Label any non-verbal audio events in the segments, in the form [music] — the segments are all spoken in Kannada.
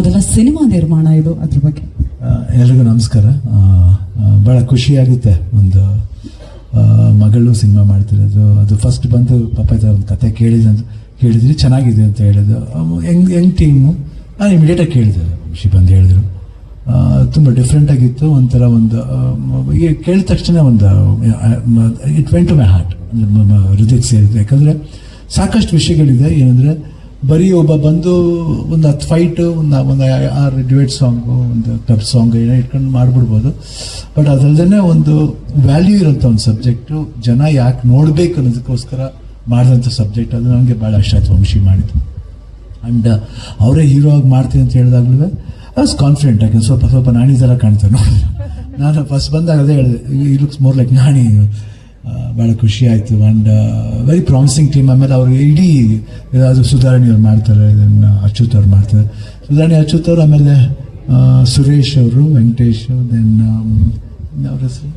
ಮೊದಲ ಸಿನಿಮಾ ನಿರ್ಮಾಣ ಇದು ಅದ್ರ ಬಗ್ಗೆ. ಎಲ್ರಿಗೂ ನಮಸ್ಕಾರ. ಭಾಳ ಖುಷಿಯಾಗುತ್ತೆ ಒಂದು ಮಗಳು ಸಿನಿಮಾ ಮಾಡ್ತಿರೋದು. ಅದು ಫಸ್ಟ್ ಬಂದು ಪಾಪ ಒಂದು ಕತೆ ಕೇಳಿದ, ಕೇಳಿದ್ರಿ ಚೆನ್ನಾಗಿದೆ ಅಂತ ಹೇಳಿದ್ರು. ಹೆಂಗ್ ಹೆಂಗ್ ಟೀಮು ನಾನು ಇಮಿಡಿಯೇಟಾಗಿ ಕೇಳಿದೆ, ಖುಷಿ ಬಂದು ಹೇಳಿದ್ರು. ತುಂಬ ಡಿಫ್ರೆಂಟಾಗಿತ್ತು ಒಂಥರ ಒಂದು ಕೇಳಿದ ತಕ್ಷಣ ಒಂದು it went to my heart ಹೃದಯಕ್ಕೆ ಸೇರಿದೆ. ಯಾಕಂದರೆ ಸಾಕಷ್ಟು ವಿಷಯಗಳಿದೆ. ಏನಂದರೆ ಬರೀ ಒಬ್ಬ ಬಂದು ಒಂದು ಹತ್ತು ಫೈಟು ಒಂದು ಒಂದು ಆರು ಡಿವೇಟ್ ಸಾಂಗು ಒಂದು ಕ್ಲಬ್ ಸಾಂಗ್ ಏನೋ ಇಟ್ಕೊಂಡು ಮಾಡಿಬಿಡ್ಬೋದು. ಬಟ್ ಅದಲ್ಲದೇ ಒಂದು ವ್ಯಾಲ್ಯೂ ಇರೋಂಥ ಒಂದು ಸಬ್ಜೆಕ್ಟು ಜನ ಯಾಕೆ ನೋಡಬೇಕು ಅನ್ನೋದಕ್ಕೋಸ್ಕರ ಮಾಡಿದಂಥ ಸಬ್ಜೆಕ್ಟ್ ಅದು ನನಗೆ ಭಾಳ ಇಷ್ಟ ವಂಶಿ ಮಾಡಿದ್ದು ಆ್ಯಂಡ್ ಅವರೇ ಹೀರೋ ಆಗಿ ಮಾಡ್ತೀನಿ ಅಂತ ಹೇಳಿದಾಗಲೂ ಐ ವಾಸ್ ಕಾನ್ಫಿಡೆಂಟ್ ಆಗಿ ಸ್ವಲ್ಪ ಸ್ವಲ್ಪ ನಾಣಿ ಥರ ಕಾಣ್ತಾರೆ ನೋಡಿ ನಾನು ಫಸ್ಟ್ ಬಂದಾಗ ಅದೇ ಹೇಳಿದೆ ಈ ಲುಕ್ಸ್ ಮೋರ್ ಲೈಕ್ ನಾಣಿ ಭಾಳ ಖುಷಿ ಆಯಿತು. ಆ್ಯಂಡ್ ವೆರಿ ಪ್ರಾಮಿಸಿಂಗ್ ಟೀಮ್ ಆಮೇಲೆ ಅವರು ಇಡೀ ಅದು ಸುಧಾರಣೆ ಅವ್ರು ಮಾಡ್ತಾರೆ. ಇದನ್ನು ಅಚ್ಯುತ್ ಅವ್ರು ಮಾಡ್ತಾರೆ. ಸುಧಾರಣೆ ಅಚ್ಯುತ್ ಅವರು, ಆಮೇಲೆ ಸುರೇಶ್ ಅವರು, ವೆಂಕಟೇಶ್ ದೆನ್ ಅವ್ರ ಹೆಸರು?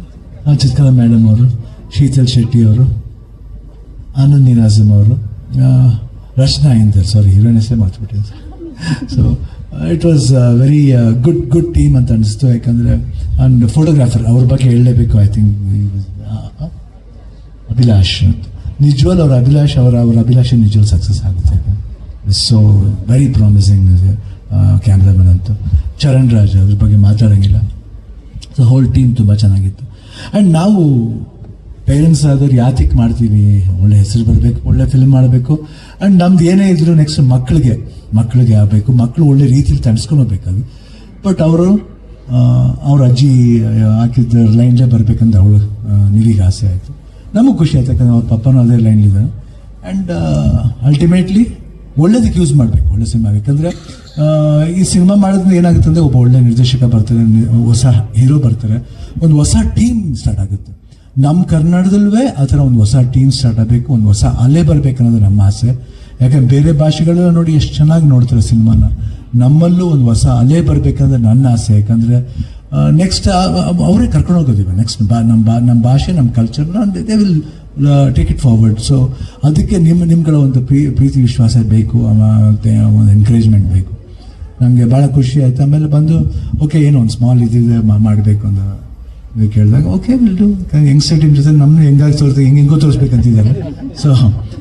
ಚಿತ್ಕಲ ಮೇಡಮ್ ಅವರು, ಶೀತಲ್ ಶೆಟ್ಟಿ ಅವರು, ಆನಂದ್ ನಿರಾಜಮ್ ಅವರು ರಚನಾ ಇಂದರ್ ಸಾರಿ ಹೀರೋಯಿನ್ ಹೆಸರೇ sir so it was very good good team ಅಂತ ಅನಿಸ್ತು. ಯಾಕಂದರೆ ಆ್ಯಂಡ್ ಫೋಟೋಗ್ರಾಫರ್ ಅವ್ರ ಬಗ್ಗೆ ಹೇಳಲೇಬೇಕು ಐ ಥಿಂಕ್ ಅಭಿಲಾಷ್ ಅಂತ ನಿಜವಲ್ ಅವರ ಅಭಿಲಾಷ್ ಅವರ ಅವರ ಅಭಿಲಾಷ ನಿಜವಲ್ ಸಕ್ಸಸ್ ಆಗುತ್ತೆ ಸೊ ವೆರಿ ಪ್ರಾಮಿಸಿಂಗ್ ಕ್ಯಾಮ್ರಾಮನ್ ಅಂತೂ. ಚರಣ್ ರಾಜ್ ಅದ್ರ ಬಗ್ಗೆ ಮಾತಾಡೋಂಗಿಲ್ಲ. ಸೊ ಹೋಲ್ ಟೀಮ್ ತುಂಬ ಚೆನ್ನಾಗಿತ್ತು. ಆ್ಯಂಡ್ ನಾವು ಪೇರೆಂಟ್ಸ್ ಆದವ್ರು ಯಾತಿಕ್ ಮಾಡ್ತೀವಿ? ಒಳ್ಳೆ ಹೆಸರು ಬರಬೇಕು, ಒಳ್ಳೆ ಫಿಲ್ಮ್ ಮಾಡಬೇಕು. ಆ್ಯಂಡ್ ನಮ್ದು ಏನೇ ಇದ್ರು ನೆಕ್ಸ್ಟ್ ಮಕ್ಕಳಿಗೆ ಮಕ್ಕಳಿಗೆ ಆಗಬೇಕು. ಮಕ್ಕಳು ಒಳ್ಳೆ ರೀತಿಲಿ ತಣಿಸ್ಕೊಂಡು ಹೋಗ್ಬೇಕಾಗಿ. ಬಟ್ ಅವರು ಅವ್ರ ಅಜ್ಜಿ ಹಾಕಿದ್ದ ಲೈನ್ಲೇ ಬರಬೇಕಂದ್ರೆ ಅವಳು ನಿಲಿಗೆ ಆಸೆ ಆಯಿತು. ನಮಗೆ ಖುಷಿ ಆಯ್ತು ಯಾಕಂದ್ರೆ ಅವ್ರ ಪಪ್ಪನೂ ಅದೇ ಲೈನ್ಲಿದ್ದಾನೆ ಆ್ಯಂಡ್ ಅಲ್ಟಿಮೇಟ್ಲಿ ಒಳ್ಳೇದಕ್ಕೆ ಯೂಸ್ ಮಾಡಬೇಕು, ಒಳ್ಳೆ ಸಿನಿಮಾ ಯಾಕಂದರೆ ಈ ಸಿನಿಮಾ ಮಾಡೋದ್ರಿಂದ ಏನಾಗುತ್ತೆ ಅಂದರೆ ಒಬ್ಬ ಒಳ್ಳೆ ನಿರ್ದೇಶಕ ಬರ್ತಾರೆ ಹೊಸ ಹೀರೋ ಬರ್ತಾರೆ. ಒಂದು ಹೊಸ ಟೀಮ್ ಸ್ಟಾರ್ಟ್ ಆಗುತ್ತೆ. ನಮ್ಮ ಕರ್ನಾಟಕದಲ್ಲೂ ಆ ಥರ ಒಂದು ಹೊಸ ಟೀಮ್ ಸ್ಟಾರ್ಟ್ ಆಗಬೇಕು, ಒಂದು ಹೊಸ ಅಲೆ ಬರಬೇಕು ಅನ್ನೋದು ನಮ್ಮ ಆಸೆ. ಯಾಕಂದ್ರೆ ಬೇರೆ ಭಾಷೆಗಳು ನೋಡಿ ಎಷ್ಟು ಚೆನ್ನಾಗಿ ನೋಡ್ತಾರೆ ಸಿನಿಮಾನ ನಮ್ಮಲ್ಲೂ ಒಂದು ಹೊಸ ಅಲೆ ಬರಬೇಕಂದ್ರೆ ನನ್ನ ಆಸೆ. ಯಾಕಂದರೆ ನೆಕ್ಸ್ಟ್ ಅವರೇ ಕರ್ಕೊಂಡು ಹೋಗೋದಿವ ನೆಕ್ಸ್ಟ್ ಬಾ ನಮ್ಮ ಬಾ ನಮ್ಮ ಭಾಷೆ ನಮ್ಮ ಕಲ್ಚರ್ನ they will take it forward so ಅದಕ್ಕೆ ನಿಮ್ಮ, ನಿಮ್ಗಳ ಒಂದು ಪ್ರೀ- ಪ್ರೀತಿ, ವಿಶ್ವಾಸ ಬೇಕು ಒಂದು ಎನ್ಕರೇಜ್ಮೆಂಟ್ ಬೇಕು. ನನಗೆ ಭಾಳ ಖುಷಿ ಆಯ್ತು. ಆಮೇಲೆ ಬಂದು ಓಕೆ ಏನು ಒಂದು ಸ್ಮಾಲ್ ಇದಿದೆ ಮಾಡಬೇಕು ಅಂತ ಕೇಳಿದಾಗ okay will do youngster team ಜೊತೆ ನಮ್ಮನ್ನು ಹೆಂಗಾಗಿ ತೋರಿಸ್ತೀವಿ ಹೆಂಗೆ, ಹೆಂಗೋ ತೋರಿಸ್ಬೇಕಂತಿದ್ದಾರೆ ಸೊ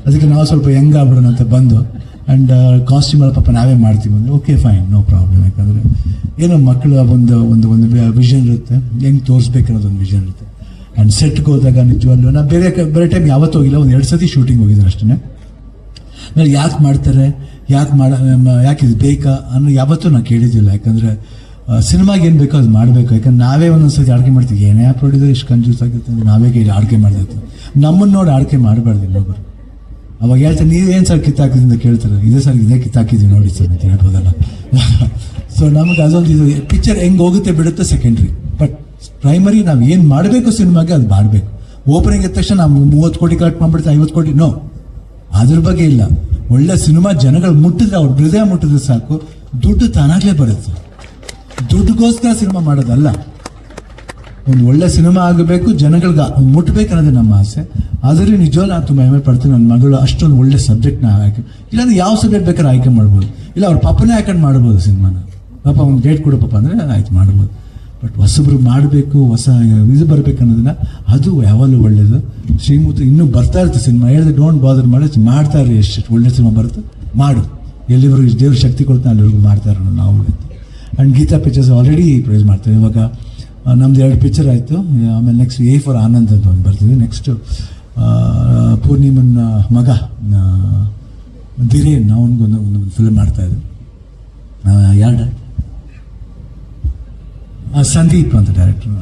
ಅದಕ್ಕೆ ನಾವು ಸ್ವಲ್ಪ ಹೆಂಗಾಗ್ಬಿಡೋಣ ಅಂತ ಬಂದು ಆ್ಯಂಡ್ ಕಾಸ್ಟ್ಯೂಮ್ ಎಲ್ಲ ಪಾಪ ನಾವೇ ಮಾಡ್ತೀವಿ ಅಂದರೆ ಓಕೆ ಫೈನ್ ನೋ ಪ್ರಾಬ್ಲಮ್ ಯಾಕಂದರೆ ಏನೋ ಮಕ್ಕಳ ಒಂದು ಒಂದು ಒಂದು ವಿಷನ್ ಇರುತ್ತೆ, ಹೆಂಗೆ ತೋರಿಸ್ಬೇಕು ಅನ್ನೋದೊಂದು ವಿಷನ್ ಇರುತ್ತೆ. ಆ್ಯಂಡ್ ಸೆಟ್ಗೆ ಹೋದಾಗ ನಿಜವಲ್ಲೂ ನಾನು ಬೇರೆ ಬೇರೆ ಟೈಮ್ ಯಾವತ್ತೂ ಹೋಗಿಲ್ಲ, ಒಂದು ಎರಡು ಸತಿ ಶೂಟಿಂಗ್ ಹೋಗಿದ್ದೀನಿ ಅಷ್ಟೇ ಆಮೇಲೆ ಯಾಕೆ ಮಾಡ್ತಾರೆ, ಯಾಕೆ ಮಾಡ ಯಾಕೆ ಇದು ಬೇಕಾ ಅನ್ನೋ ಯಾವತ್ತೂ ನಾನು ಕೇಳಿದ್ದಿಲ್ಲ. ಯಾಕಂದರೆ ಸಿನಿಮಾಗೆ ಏನು ಬೇಕೋ ಅದು ಮಾಡಬೇಕು. ಯಾಕಂದ್ರೆ ನಾವೇ ಒಂದೊಂದು ಸತಿ ಆಡ್ಕೆ ಮಾಡ್ತೀವಿ. ಏನೇ ಪ್ರೊಡ್ಯೂಸರ್ ಇಷ್ಟು ಕನ್ಫ್ಯೂಸ್ ಆಗುತ್ತೆ ನಾವೇ ಕೇಳಿ ಆಡ್ಕೆ ಮಾಡ್ತಿರ್ತೀವಿ ನಮ್ಮನ್ನು ನೋಡಿ ಆಡ್ಕೆ ಮಾಡಬಾರ್ದು ಇನ್ನೊಬ್ಬರು ಅವಾಗ ಹೇಳ್ತಾರೆ ಏನು ಸರ್ ಕಿತ್ತಾಕಿದ್ರಿ ಅಂತ ಕೇಳ್ತಾರೆ? ಇದೇ ಸರ್, ಇದೇ ಕಿತ್ತಾಕಿದ್ವಿ ನೋಡಿ ಸರ್, ಅಂತ ಹೇಳ್ಬೋದಲ್ಲ. [laughs] ಸೊ ನಮಗೆ ಅದೊಂದು ಇದು ಪಿಕ್ಚರ್ ಹೆಂಗೆ ಹೋಗುತ್ತೆ ಬಿಡುತ್ತೆ ಸೆಕೆಂಡ್ರಿ ಬಟ್ ಪ್ರೈಮರಿ ನಾವು ಏನು ಮಾಡಬೇಕು ಸಿನಿಮಾಗೆ ಅದು ಮಾಡಬೇಕು. ಓಪನಿಂಗ್ ಎದ್ದ ತಕ್ಷಣ ನಾವು ಮೂವತ್ತು ಕೋಟಿ ಕಟ್ ಮಾಡ್ಬಿಡ್ತೀವಿ, ಐವತ್ತು ಕೋಟಿ ನೋ ಅದ್ರ ಬಗ್ಗೆ ಇಲ್ಲ. ಒಳ್ಳೆ ಸಿನಿಮಾ ಜನಗಳು ಮುಟ್ಟಿದ್ರೆ, ಅವ್ರ ಹೃದಯ ಮುಟ್ಟಿದ್ರೆ ಸಾಕು. ದುಡ್ಡು ತಾನಾಗ್ಲೇ ಬರುತ್ತೆ. ದುಡ್ಡುಗೋಸ್ಕರ ಸಿನಿಮಾ ಮಾಡೋದಲ್ಲ. ಒಂದು ಒಳ್ಳೆ ಸಿನಿಮಾ ಆಗಬೇಕು, ಜನಗಳಿಗೆ ಮುಟ್ಟಬೇಕು ಅನ್ನೋದೇ ನಮ್ಮ ಆಸೆ. ಆದರೆ ನಿಜವಾಗ ನಾನು ತುಂಬ ಹೆಮ್ಮೆ ಪಡ್ತೀನಿ, ನನ್ನ ಮಗಳು ಅಷ್ಟೊಂದು ಒಳ್ಳೆ ಸಬ್ಜೆಕ್ಟ್ನ ಆಯ್ಕೆ. ಇಲ್ಲಾಂದ್ರೆ ಯಾವ ಸಬ್ಜೆಕ್ಟ್ ಬೇಕಾದ್ರೆ ಆಯ್ಕೆ ಮಾಡ್ಬೋದು. ಇಲ್ಲ, ಅವ್ರ ಪಾಪನೇ ಹಾಕೊಂಡು ಮಾಡ್ಬೋದು ಸಿನಿಮಾನ. ಪಾಪ ಅವ್ನು ಡೇಟ್ ಕೊಡು ಪಾಪ ಅಂದರೆ ಆಯ್ತು, ಮಾಡ್ಬೋದು. ಬಟ್ ಹೊಸಬ್ರು ಮಾಡಬೇಕು, ಹೊಸ ಇದು ಬರಬೇಕು ಅನ್ನೋದನ್ನ ಅದು ಯಾವಾಗಲೂ ಒಳ್ಳೇದು. ಶ್ರೀಮೂರ್ತಿ ಇನ್ನೂ ಬರ್ತಾ ಇರುತ್ತೆ ಸಿನಿಮಾ. ಹೇಳಿದ್ರೆ ಡೋಂಟ್ ಬಾದರ್ ಮಾಡಿ ಮಾಡ್ತಾ ಇರಿ ಎಷ್ಟು ಒಳ್ಳೆ ಸಿನಿಮಾ ಬರುತ್ತೆ. ಮಾಡು. ಎಲ್ಲಿವರೆಗೂ ದೇವ್ರ ಶಕ್ತಿ ಕೊಡ್ತಾನೆ, ಅಲ್ಲಿವರೆಗೂ ಮಾಡ್ತಾ ಇರೋಣ ನಾವು and Geetha pictures already praise ಮಾಡ್ತಾರೆ ಇವಾಗ ನಮ್ದು ಎರಡು ಪಿಕ್ಚರ್ ಆಯಿತು. ಆಮೇಲೆ ನೆಕ್ಸ್ಟ್ ಎ ಫಾರ್ ಆನಂದ್ ಅಂತ ಒಂದು ಬರ್ತೀವಿ ನೆಕ್ಸ್ಟು ಪೂರ್ಣಿಮನ್ ಮಗ ಧಿರೇನ್ ಅವನಿಗೊಂದು ಒಂದು ಫಿಲ್ಮ್ ಮಾಡ್ತಾ ಇದ್ದೆ ಯಾರು ಸಂದೀಪ್ ಅಂತ ಡೈರೆಕ್ಟ್ರು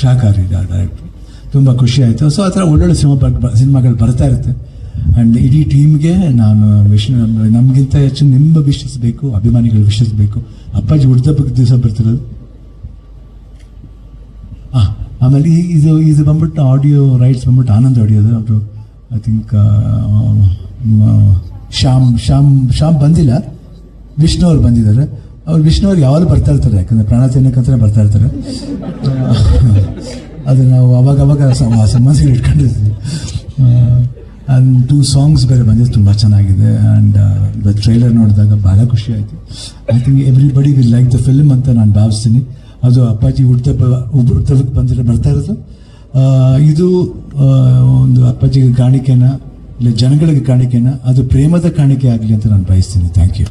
ಶಾಕಾರಿ ಡೈರೆಕ್ಟ್ರು ತುಂಬ ಖುಷಿ ಆಯಿತು. ಸೊ ಆ ಥರ ಒಳ್ಳೊಳ್ಳೆ ಸಿನಿಮಾ ಸಿನಿಮಾಗಳು ಬರ್ತಾ ಇರುತ್ತೆ. ಆ್ಯಂಡ್ ಇಡೀ ಟೀಮ್ಗೆ ನಾನು ವಿಶ್ ನಮಗಿಂತ ಹೆಚ್ಚು ನಿಮ್ಮ ವಿಶ್ವಸಬೇಕು ಅಭಿಮಾನಿಗಳು ಅಭಿಮಾನಿಗಳ ವಿಶಸ್ ಬೇಕು ಅಪ್ಪಾಜಿ ಹುಡ್ದಬ್ಬಕ್ಕೆ ದಿವಸ ಬರ್ತಿರೋದು. ಹಾಂ ಆಮೇಲೆ ಇದು ಇದು ಬಂದ್ಬಿಟ್ಟು ಆಡಿಯೋ ರೈಟ್ಸ್ ಬಂದ್ಬಿಟ್ಟು ಆನಂದ್ ಆಡಿಯೋದು ಅವರು ಐ ಥಿಂಕ್ ಶ್ಯಾಮ್ ಶ್ಯಾಮ್ ಶ್ಯಾಮ್ ಬಂದಿಲ್ಲ. ವಿಷ್ಣು ಅವ್ರು ಬಂದಿದ್ದಾರೆ. ಅವ್ರು ವಿಷ್ಣು ಅವ್ರು ಯಾವಾಗಲೂ ಬರ್ತಾ ಇರ್ತಾರೆ, ಯಾಕಂದರೆ ಪ್ರಾಣ ತಿನ್ನಕ್ಕಂತಾನೆ ಬರ್ತಾ ಇರ್ತಾರೆ. ಅದು ನಾವು ಅವಾಗ ಅವಾಗ ಸಮಸ್ಯೆಗಳು ಇಟ್ಕೊಂಡಿರ್ತೀವಿ ಆ್ಯಂಡ್ ಟೂ ಸಾಂಗ್ಸ್ ಬೇರೆ ಬಂದಿದ್ದು ತುಂಬ ಚೆನ್ನಾಗಿದೆ. ಆ್ಯಂಡ್ ಟ್ರೈಲರ್ ನೋಡಿದಾಗ ಭಾಳ ಖುಷಿ ಆಯಿತು. I think everybody will like the film ಅಂತ ನಾನು ಭಾವಿಸ್ತೀನಿ. ಅದು ಅಪ್ಪಾಜಿ ಹುಡ್ತಪ್ಪ ಹುಡ್ತಕ್ಕೆ ಬಂದರೆ ಬರ್ತಾ ಇರೋದು. ಇದು ಒಂದು ಅಪ್ಪಾಜಿಗೆ ಕಾಣಿಕೆನ, ಇಲ್ಲ ಜನಗಳಿಗೆ ಕಾಣಿಕೆನ, ಅದು ಪ್ರೇಮದ ಕಾಣಿಕೆ ಆಗಲಿ ಅಂತ ನಾನು ಬಯಸ್ತೀನಿ. Thank you